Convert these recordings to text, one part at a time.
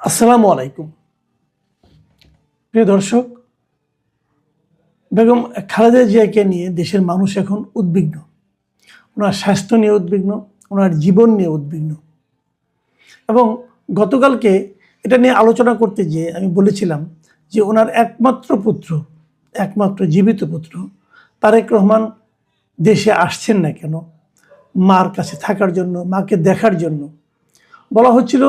আসসালামু আলাইকুম। প্রিয় দর্শক, বেগম খালেদা জিয়াকে নিয়ে দেশের মানুষ এখন উদ্বিগ্ন। ওনার স্বাস্থ্য নিয়ে উদ্বিগ্ন, ওনার জীবন নিয়ে উদ্বিগ্ন। এবং গতকালকে এটা নিয়ে আলোচনা করতে গিয়ে আমি বলেছিলাম যে ওনার একমাত্র পুত্র, একমাত্র জীবিত পুত্র তারেক রহমান দেশে আসছেন না কেন? মার কাছে থাকার জন্য, মাকে দেখার জন্য। বলা হচ্ছিল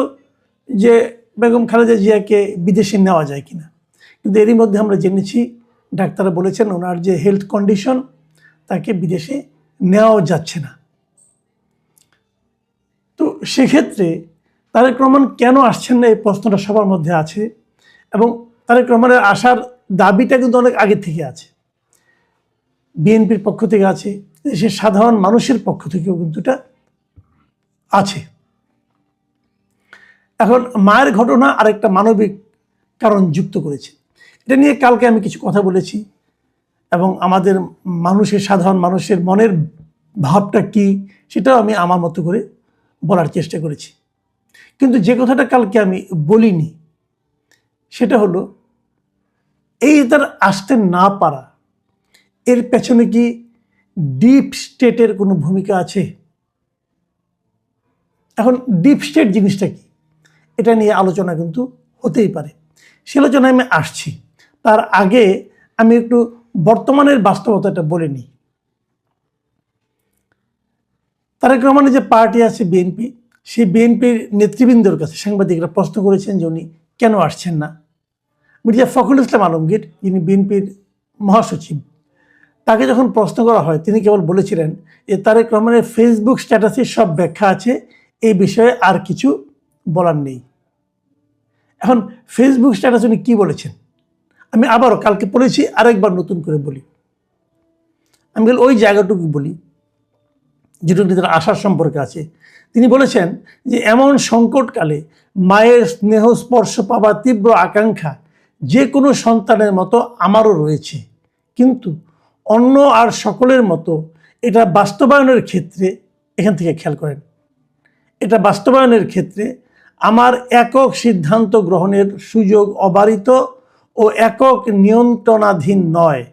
যে বেগম খালেদা জিয়াকে বিদেশে নেওয়া যায় কিনা। কিন্তু এরই মধ্যে আমরা জেনেছি ডাক্তাররা বলেছেন ওনার যে হেলথ কন্ডিশন তাকে বিদেশে নেওয়াও যাচ্ছে না। তো সেক্ষেত্রে তারেক রহমান কেন আসছেন না? এই প্রশ্নটা সবার মধ্যে আছে এবং তারেক রহমানের আসার দাবিটা কিন্তু অনেক আগে থেকে আছে। বিএনপির পক্ষ থেকে আছে, দেশের সাধারণ মানুষের পক্ষ থেকেও কিন্তু এটা আছে। এখন মায়ের ঘটনা আরেকটা মানবিক কারণ যুক্ত করেছে। এটা নিয়ে কালকে আমি কিছু কথা বলেছি এবং আমাদের মানুষের সাধারণ মানুষের মনের ভাবটা কি সেটাও আমি আমার মতো করে বলার চেষ্টা করেছি। কিন্তু যে কথাটা কালকে আমি বলিনি, সেটা হলো, এই তার আসতে না পারা, এর পেছনে কি ডিপ স্টেটের কোনো ভূমিকা আছে? এখন ডিপ স্টেট জিনিসটা কি? এটা নিয়ে আলোচনা কিন্তু হতেই পারে। সে আলোচনায় আমি আসছি। তার আগে আমি একটু বর্তমানের বাস্তবতাটা বলে নিই। তারেক রহমানের যে পার্টি আছে বিএনপি, সেই বিএনপির নেতৃবৃন্দর কাছে সাংবাদিকরা প্রশ্ন করেছেন যে উনি কেন আসছেন না? মির্জা ফখরুল ইসলাম আলমগীর, যিনি বিএনপির মহাসচিব, তাকে যখন প্রশ্ন করা হয়, তিনি কেবল বলেছিলেন যে তারেক রহমানের ফেসবুক স্ট্যাটাসে সব ব্যাখ্যা আছে, এই বিষয়ে আর কিছু বলার নেই। এখন ফেসবুক স্ট্যাটাস উনি কী বলেছেন? আমি আবারও কালকে পড়েছি, আরেকবার নতুন করে বলি। আমি বলি, ওই জায়গাটুকু বলি, যেটুকু তার আশার সম্পর্কে আছে। তিনি বলেছেন যে, এমন সংকটকালে মায়ের স্নেহ স্পর্শ পাবার তীব্র আকাঙ্ক্ষা যে কোনো সন্তানের মতো আমারও রয়েছে। কিন্তু অন্য আর সকলের মতো এটা বাস্তবায়নের ক্ষেত্রে, এখান থেকে খেয়াল করেন, এটা বাস্তবায়নের ক্ষেত্রে আমার একক সিদ্ধান্ত গ্রহণের সুযোগ অবারিত ও একক নিয়ন্ত্রণাধীন নয়।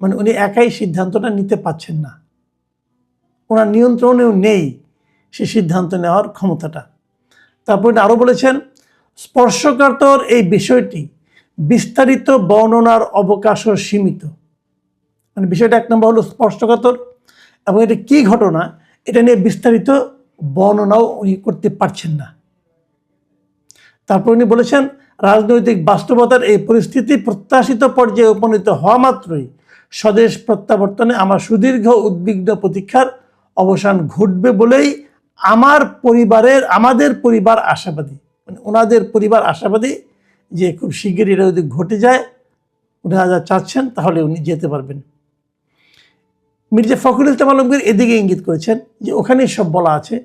মানে উনি একাই সিদ্ধান্তটা নিতে পাচ্ছেন না। ওনার নিয়ন্ত্রণেও নেই সে সিদ্ধান্ত নেওয়ার ক্ষমতাটা। তারপর আরও বলেছেন, স্পর্শকাতর এই বিষয়টি বিস্তারিত বর্ণনার অবকাশও সীমিত। মানে বিষয়টা এক নম্বর হলো স্পর্শকাতর এবং এটা কী ঘটনা, এটা নিয়ে বিস্তারিত বর্ণনাও উনি করতে পারছেন না। তারপর উনি বলেছেন, রাজনৈতিক বাস্তবতার এই পরিস্থিতি প্রত্যাশিত পর্যায়ে উপনীত হওয়া মাত্রই স্বদেশ প্রত্যাবর্তনে আমার সুদীর্ঘ উদ্বিগ্ন প্রতীক্ষার অবসান ঘটবে বলেই আমার পরিবারের, আমাদের পরিবার আশাবাদী। মানে ওনাদের পরিবার আশাবাদী যে খুব শিগগিরই এটা যদি ঘটে যায়, ওনারা যা চাচ্ছেন তাহলে উনি যেতে পারবেন। মির্জা ফখরুল ইসলাম আলমগীর এদিকে ইঙ্গিত করেছেন যে ওখানেই সব বলা আছে।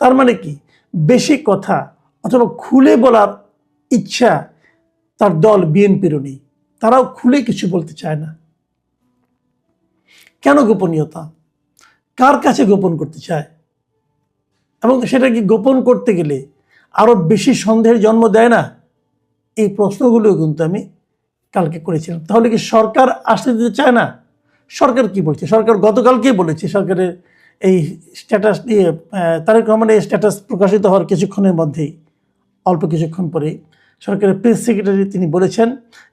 তার মানে কি? বেশি কথা অথবা খুলে বলার ইচ্ছা তার দল বিএনপিরও নেই। তারাও খুলে কিছু বলতে চায় না। কেন গোপনীয়তা? কার কাছে গোপন করতে চায়? এবং সেটা কি গোপন করতে গেলে আরও বেশি সন্দেহের জন্ম দেয় না? এই প্রশ্নগুলো কিন্তু আমি কালকে করেছিলাম। তাহলে কি সরকার আসতে দিতে চায় না? সরকার কি বলছে? সরকার গতকালকেই বলেছে, সরকারের এই স্ট্যাটাস দিয়ে তারেক রহমানের স্ট্যাটাস প্রকাশিত হওয়ার কিছুক্ষণের মধ্যেই। অল্প কিছুক্ষণ পরে সরকারের প্রেস সেক্রেটারি তিনি বলেছেন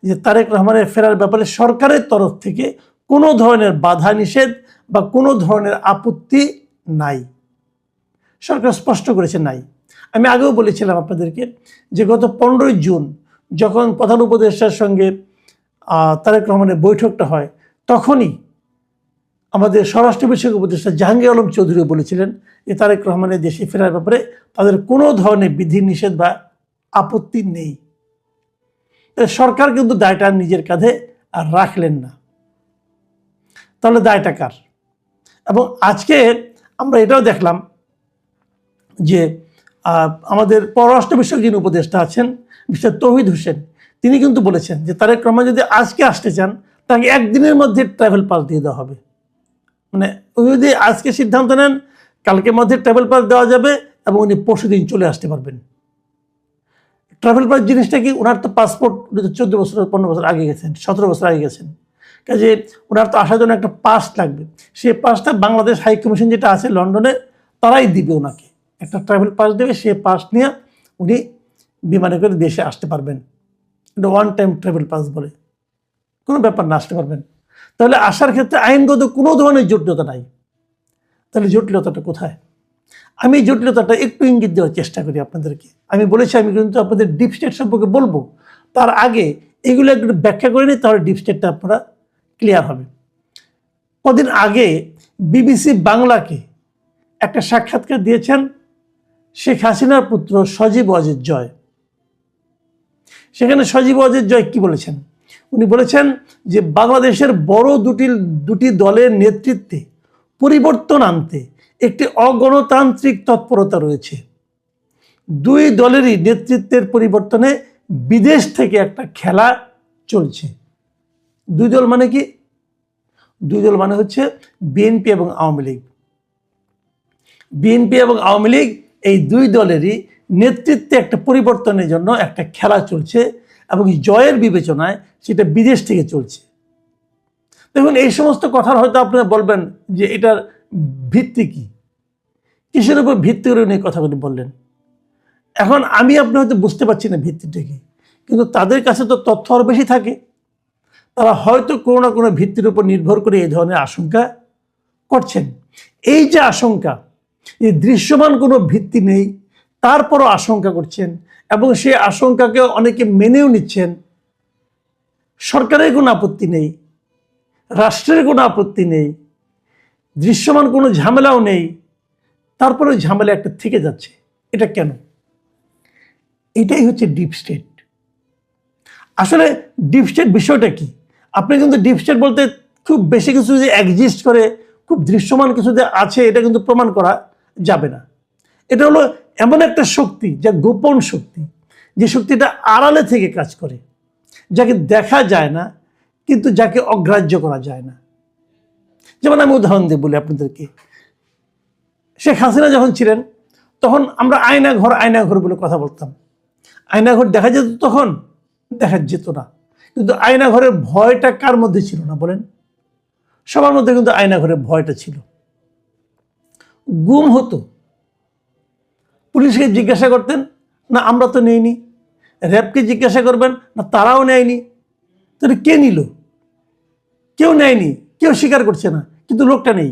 যে, তারেক রহমানের ফেরার ব্যাপারে সরকারের তরফ থেকে কোনো ধরনের বাধা নিষেধ বা কোনো ধরনের আপত্তি নাই। সরকার স্পষ্ট করেছে নাই। আমি আগেও বলেছিলাম আপনাদেরকে যে, গত পনেরোই জুন যখন প্রধান উপদেষ্টার সঙ্গে তারেক রহমানের বৈঠকটা হয়, তখনই আমাদের স্বরাষ্ট্র বিষয়ক উপদেষ্টা জাহাঙ্গীর আলম চৌধুরী বলেছিলেন যে, তারেক রহমানের দেশে ফেরার ব্যাপারে তাদের কোনো ধরনের বিধি নিষেধ বা আপত্তি নেই। সরকার কিন্তু দায়টা নিজের কাঁধে আর রাখলেন না। তাহলে দায়টা কার? এবং আজকে আমরা এটাও দেখলাম যে আমাদের পররাষ্ট্র বিষয়ক যিনি উপদেষ্টা আছেন, মিস্টার তৌহিদ হোসেন, তিনি কিন্তু বলেছেন যে, তারেক রহমান যদি আজকে আসতে চান, তাকে একদিনের মধ্যে ট্রাভেল পাস দিয়ে দেওয়া হবে। মানে উনি যদি আজকে সিদ্ধান্ত নেন, কালকের মধ্যে ট্রাভেল পাস দেওয়া যাবে এবং উনি পরশু দিন চলে আসতে পারবেন। ট্রাভেল পাস জিনিসটা কি? ওনার তো পাসপোর্ট চোদ্দ বছর, পনেরো বছর আগে গেছেন, সতেরো বছর আগে গেছেন। কাজে ওনার তো আসার জন্য একটা পাস লাগবে। সেই পাসটা বাংলাদেশ হাই কমিশন যেটা আছে লন্ডনে, তারাই দিবে ওনাকে। একটা ট্রাভেল পাস দেবে, সে পাস নিয়ে উনি বিমানে করে দেশে আসতে পারবেন। এটা ওয়ান টাইম ট্রাভেল পাস বলে। কোনো ব্যাপার না, আসতে পারবেন। তাহলে আসার ক্ষেত্রে আইনগত কোনো ধরনের জটিলতা নাই। তাহলে জটিলতাটা কোথায়? আমি এই জটিলতাটা একটু ইঙ্গিত দেওয়ার চেষ্টা করি আপনাদেরকে। আমি বলেছি, আমি কিন্তু আপনাদের ডিপ স্টেট সম্পর্কে বলব। তার আগে এগুলো একটু ব্যাখ্যা করে নিই, তাহলে ডিপ স্টেটটা আপনারা ক্লিয়ার হবে। কদিন আগে বিবিসি বাংলাকে একটা সাক্ষাৎকার দিয়েছেন শেখ হাসিনার পুত্র সজীব অজিত জয়। সেখানে সজীব অজিত জয় কি বলেছেন? উনি বলেছেন যে, বাংলাদেশের বড় দুটি দুটি দলের নেতৃত্বে পরিবর্তন আনতে একটি অগণতান্ত্রিক তৎপরতা রয়েছে। দুই দলেরই নেতৃত্বের পরিবর্তনে বিদেশ থেকে একটা খেলা চলছে। দুই দল মানে কি? দুই দল মানে হচ্ছে বিএনপি এবং আওয়ামী লীগ। বিএনপি এবং আওয়ামী লীগ এই দুই দলেরই নেতৃত্বে একটা পরিবর্তনের জন্য একটা খেলা চলছে এবং জয়ের বিবেচনায় সেটা বিদেশ থেকে চলছে। দেখুন, এই সমস্ত কথার হয়তো আপনারা বলবেন যে এটার ভিত্তি কি? কিসের উপর ভিত্তি করে উনি কথাগুলি বললেন? এখন আমি আপনি হয়তো বুঝতে পারছি না ভিত্তিটা কি, কিন্তু তাদের কাছে তো তথ্য আরও বেশি থাকে। তারা হয়তো কোনো না কোনো ভিত্তির উপর নির্ভর করে এই ধরনের আশঙ্কা করছেন। এই যে আশঙ্কা, এই দৃশ্যমান কোনো ভিত্তি নেই, তারপরও আশঙ্কা করছেন এবং সেই আশঙ্কাকে অনেকে মেনেও নিচ্ছেন। সরকারের কোনো আপত্তি নেই, রাষ্ট্রের কোনো আপত্তি নেই দৃশ্যমান কোনো ঝামেলাও নেই। তারপরে ঝামেলা একটা থেকে যাচ্ছে। এটা কেন? এটাই হচ্ছে ডিপ স্টেট আসলে ডিপ স্টেট বিষয়টা কি? আপনি কিন্তু ডিপ স্টেট বলতে খুব বেশি কিছু যে এক্সিস্ট করে, খুব দৃশ্যমান কিছু যে আছে, এটা কিন্তু প্রমাণ করা যাবে না। এটা হলো এমন একটা শক্তি, যা গোপন শক্তি, যে শক্তিটা আড়ালে থেকে কাজ করে, যাকে দেখা যায় না, কিন্তু যাকে অগ্রাহ্য করা যায় না। যেমন আমি উদাহরণ দিয়ে বলি আপনাদেরকে। শেখ হাসিনা যখন ছিলেন, তখন আমরা আয়না ঘর আয়না ঘর বলে কথা বলতাম। আয়না ঘর দেখা যেত তখন? দেখা যেত না। কিন্তু আয়না ঘরের ভয়টা কার মধ্যে ছিল না বলেন? সবার মধ্যে কিন্তু আয়না ঘরের ভয়টা ছিল। গুম হতো। পুলিশকে জিজ্ঞাসা করতেন, না, আমরা তো নেইনি। র্যাবকে জিজ্ঞাসা করবেন, না, তারাও নেয়নি। তাহলে কে নিল? কেউ নেয়নি। কেউ স্বীকার করছে না, কিন্তু লোকটা নেই।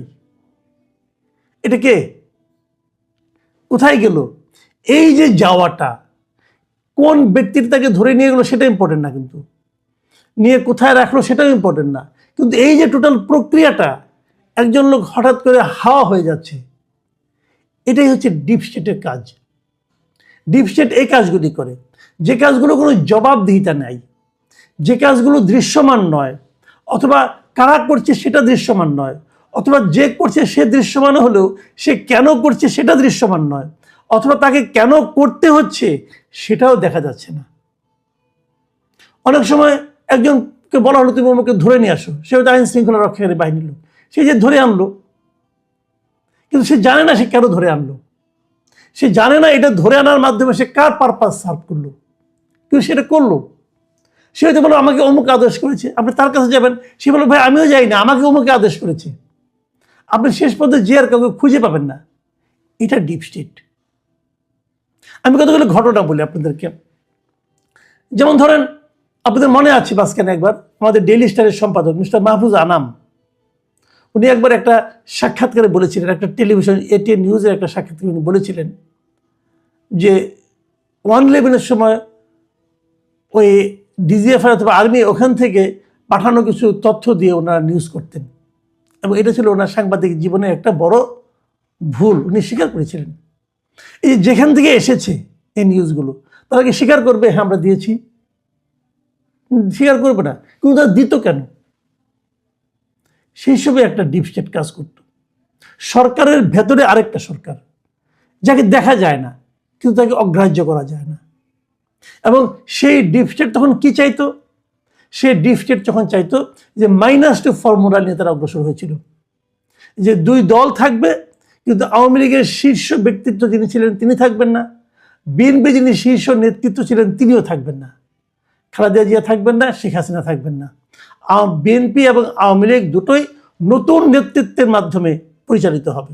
এটা কে? কোথায় গেল? এই যে যাওয়াটা, কোন ব্যক্তির তাকে ধরে নিয়ে গেলো সেটা ইম্পর্টেন্ট না কিন্তু। নিয়ে কোথায় রাখল সেটাও ইম্পর্টেন্ট না। কিন্তু এই যে টোটাল প্রক্রিয়াটা, একজন লোক হঠাৎ করে হাওয়া হয়ে যাচ্ছে, এটাই হচ্ছে ডিপ স্টেটের কাজ। ডিপ স্টেট এই কাজগুলি করে। যে কাজগুলো কোনো জবাবদিহিতা নেই, যে কাজগুলো দৃশ্যমান নয়, অথবা কারা করছে সেটা দৃশ্যমান নয়, অথবা যে করছে সে দৃশ্যমান হলেও সে কেন করছে সেটা দৃশ্যমান নয়, অথবা তাকে কেন করতে হচ্ছে সেটাও দেখা যাচ্ছে না। অনেক সময় একজনকে বলা হলো, তুমি আমাকে ধরে নিয়ে আসো। সে হয়তো আইন শৃঙ্খলা রক্ষাকারী বাহিনীর লোক। সে যে ধরে আনলো, কিন্তু সে জানে না সে কেন ধরে আনলো। সে জানে না এটা ধরে আনার মাধ্যমে সে কার পারপাস সার্ভ করল। কিন্তু সেটা করল। সে হয়তো বলো আমাকে অমুক আদেশ করেছে। আপনি তার কাছে যাবেন, সে বলো ভাই, আমিও যাই না, আমাকে অমুকে আদেশ করেছে। আপনি শেষ পর্যন্ত যে আর কাউকে খুঁজে পাবেন না। এটা ডিপ স্টেট আমি কতগুলো ঘটনা বলি আপনাদেরকে। যেমন ধরেন, আপনাদের মনে আছে মাঝখানে একবার আমাদের ডেইলি স্টারের সম্পাদক মিস্টার মাহফুজ আনাম। উনি একবার একটা সাক্ষাৎকারে বলেছিলেন, একটা টেলিভিশন এটিএন নিউজের একটা সাক্ষাৎকারে উনি বলেছিলেন যে ওয়ান ইলেভেনের সময় ওই ডিজিএফআই অথবা আর্মি ওখান থেকে পাঠানো কিছু তথ্য দিয়ে ওনারা নিউজ করতেন। এবং এটা ছিল ওনার সাংবাদিক জীবনের একটা বড় ভুল। উনি স্বীকার করেছিলেন। এই যেখান থেকে এসেছে এই নিউজগুলো তারা কি স্বীকার করবে? হ্যাঁ আমরা দিয়েছি। স্বীকার করবে না। কিন্তু তারা দিত কেন? সেই হিসেবে একটা ডিপ স্টেট কাজ করত। সরকারের ভেতরে আরেকটা সরকার, যাকে দেখা যায় না, কিন্তু তাকে অগ্রাহ্য করা যায় না। এবং সেই ডিপ তখন কি চাইতো? সেই ডিপ যখন চাইতো যে মাইনাস টু ফর্মুলা নিয়ে তারা অগ্রসর হয়েছিল। যে দুই দল থাকবে, কিন্তু আওয়ামী লীগের শীর্ষ ব্যক্তিত্ব যিনি ছিলেন তিনি থাকবেন না। বিএনপি যিনি শীর্ষ নেতৃত্ব ছিলেন তিনিও থাকবেন না। খালেদা জিয়া থাকবেন না, শেখ হাসিনা থাকবেন না। বিএনপি এবং আওয়ামী লীগ দুটোই নতুন নেতৃত্বের মাধ্যমে পরিচালিত হবে।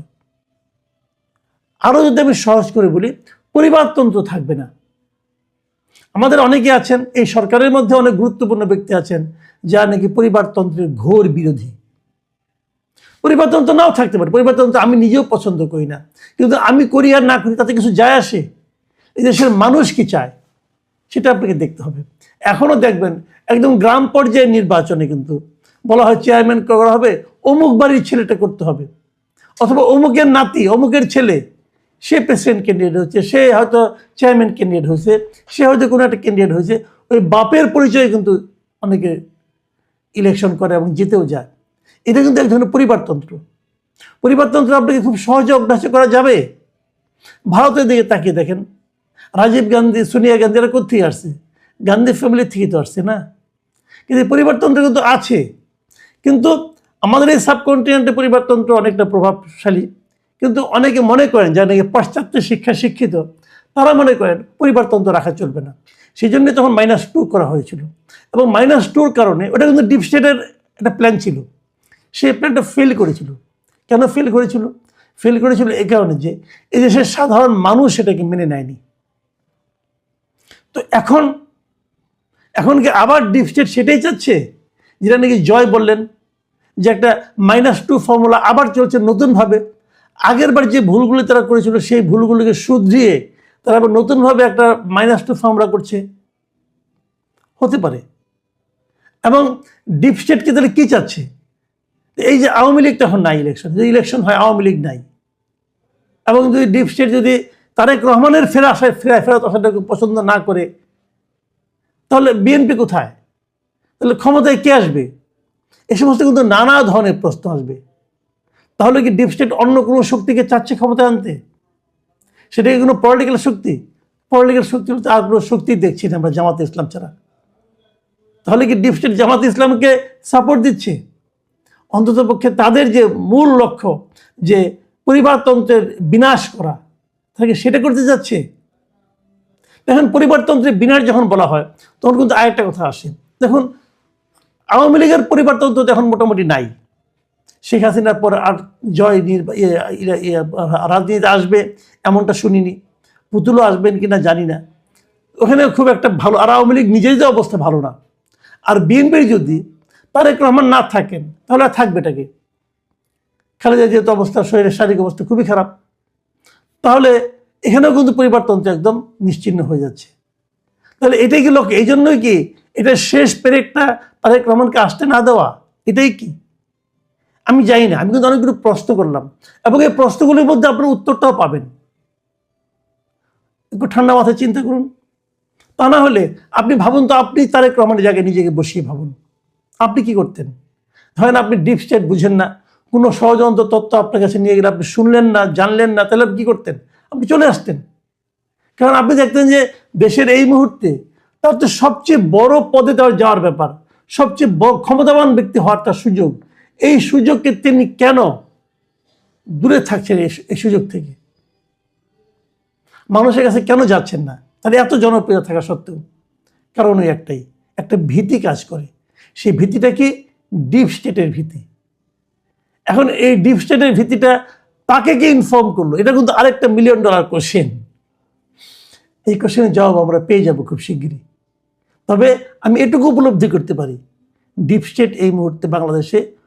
আরও যদি আমি সহজ করে বলি, পরিবারতন্ত্র থাকবে না। আমাদের অনেকে আছেন, এই সরকারের মধ্যে অনেক গুরুত্বপূর্ণ ব্যক্তি আছেন যা নাকি পরিবারতন্ত্রের ঘোর বিরোধী। পরিবারতন্ত্র নাও থাকতে পারে, পরিবারতন্ত্র আমি নিজেও পছন্দ করি না, কিন্তু আমি করি আর না করি, তাতে কিছু যায় আসে? এই দেশের মানুষ কি চায়? সেটা আপনাকে দেখতে হবে। এখনও দেখবেন, একদম গ্রাম পর্যায়ের নির্বাচনে কিন্তু বলা হয় চেয়ারম্যান করা হবে, অমুক বাড়ির ছেলেটা করতে হবে, অথবা অমুকের নাতি, অমুকের ছেলে সে প্রেসিডেন্ট ক্যান্ডিডেট হচ্ছে সে হয়তো চেয়ারম্যান ক্যান্ডিডেট হয়েছে, সে হয়তো কোনো একটা ক্যান্ডিডেট হয়েছে, ওই বাপের পরিচয়ে কিন্তু অনেকে ইলেকশন করে এবং জিতেও যায়। এটা কিন্তু এক ধরনের পরিবারতন্ত্র। পরিবারতন্ত্র আপনাকে খুব সহজে অভ্যাস করা যাবে। ভারতের দিকে তাকিয়ে দেখেন, রাজীব গান্ধী, সোনিয়া গান্ধী, এরা কোথেকে আসছে? গান্ধী ফ্যামিলি থেকে তো আসছে না। কিন্তু পরিবারতন্ত্র কিন্তু আছে। কিন্তু আমাদের এই সাবকন্টিনেন্টে পরিবারতন্ত্র অনেকটা প্রভাবশালী। কিন্তু অনেকে মনে করেন যারা নাকি পাশ্চাত্য শিক্ষা শিক্ষিত, তারা মনে করেন পরিবারতন্ত্র রাখা চলবে না। সেই জন্য তখন মাইনাস টু করা হয়েছিল এবং মাইনাস টুর কারণে ওটা কিন্তু ডিপ স্টেটের একটা প্ল্যান ছিল। সেই প্ল্যানটা ফেল করেছিল। কেন ফেল করেছিল? ফেল করেছিল এই কারণে যে এই দেশের সাধারণ মানুষ সেটাকে মেনে নেয়নি। তো এখন এখন কি আবার ডিপ স্টেট সেটাই চাচ্ছে? যেটা নাকি জয় বললেন, যে একটা মাইনাস টু ফর্মুলা আবার চলছে নতুনভাবে। আগের বার যে ভুলগুলি তারা করেছিল, সেই ভুলগুলিকে শুধরিয়ে তারা আবার নতুনভাবে একটা মাইনাস টু ফর্মুলা করছে। হতে পারে। এবং ডিপ স্টেটকে তাহলে কী চাচ্ছে? এই যে আওয়ামী লীগ তখন নাই ইলেকশন যদি ইলেকশন হয় আওয়ামী লীগ নাই। এবং যদি ডিপ স্টেট যদি তারেক রহমানের ফেরা আসায় ফেরা ফেরত আসাটাকে পছন্দ না করে, তাহলে বিএনপি কোথায়? তাহলে ক্ষমতায় কে আসবে? এ সমস্ত কিন্তু নানা ধরনের প্রশ্ন আসবে। তাহলে কি ডিপ স্টেট অন্য কোনো শক্তিকে চাচ্ছে ক্ষমতা আনতে? সেটা কি কোনো পলিটিক্যাল শক্তি? পলিটিক্যাল শক্তি আর কোনো শক্তি দেখছি না আমরা জামাতে ইসলাম ছাড়া। তাহলে কি ডিপ স্টেট জামাতে ইসলামকে সাপোর্ট দিচ্ছে? অন্ততপক্ষে তাদের যে মূল লক্ষ্য, যে পরিবারতন্ত্রের বিনাশ করা তাকে সেটা করতে যাচ্ছে? দেখেন পরিবারতন্ত্রের বিনাশ যখন বলা হয়, তখন কিন্তু আরেকটা কথা আসে। দেখুন, আওয়ামী লীগের পরিবারতন্ত্র এখন মোটামুটি নাই। শেখ হাসিনার পর আর জয় রাজনীতিতে আসবে এমনটা শুনিনি। পুতুলও আসবেন কি না জানি না। ওখানে খুব একটা ভালো আর আওয়ামী লীগ নিজেরই অবস্থা ভালো না। আর বিএনপির যদি তারেক রহমান না থাকেন, তাহলে আর থাকবেটাকে খালেদা যেহেতু অবস্থা, শরীরের শারীরিক অবস্থা খুবই খারাপ। তাহলে এখানেও কিন্তু পরিবারতন্ত্র একদম নিশ্চিহ্ন হয়ে যাচ্ছে। তাহলে এটাই কি লোক? এই জন্যই কি এটা শেষ পেরেকটা তারেক রহমানকে আসতে না দেওয়া? এটাই কি? আমি জানি না, আমি কিন্তু অনেকগুলো প্রশ্ন করলাম। এবং এই প্রশ্নগুলির মধ্যে আপনার উত্তরটাও পাবেন। একটু ঠান্ডা মাথায় চিন্তা করুন। তা না হলে আপনি ভাবুন তো, আপনি তারেক রহমানের জায়গায় নিজেকে বসিয়ে ভাবুন। আপনি কি করতেন? ধরেন আপনি ডিপ স্টেট বুঝেন না, কোনো ষড়যন্ত্র তত্ত্ব আপনার কাছে নিয়ে গেলে আপনি শুনলেন না, জানলেন না, তাহলে আপনি কী করতেন? আপনি চলে আসতেন। কারণ আপনি দেখতেন যে দেশের এই মুহূর্তে তার তো সবচেয়ে বড় পদে তার যাওয়ার ব্যাপার, সবচেয়ে ক্ষমতাবান ব্যক্তি হওয়ার তার সুযোগ। এই সুযোগকে তিনি কেন দূরে থাকছেন এই- সুযোগ থেকে? মানুষের কাছে কেন যাচ্ছেন না? তাহলে এত জনপ্রিয় থাকা সত্ত্বেও। কারণ ওই একটাই, একটা ভীতি কাজ করে। সেই ভীতিটা কি ডিপ স্টেটের ভীতি? এখন এই ডিপ স্টেটের ভীতিটা তাকে কে ইনফর্ম করল? এটা কিন্তু আরেকটা মিলিয়ন ডলার কোশ্চেন এই কোশ্চেনের জবাব আমরা পেয়ে যাব খুব শিগগিরই। তবে আমি এটুকু উপলব্ধি করতে পারি, ডিপ স্টেট এই মুহূর্তে বাংলাদেশে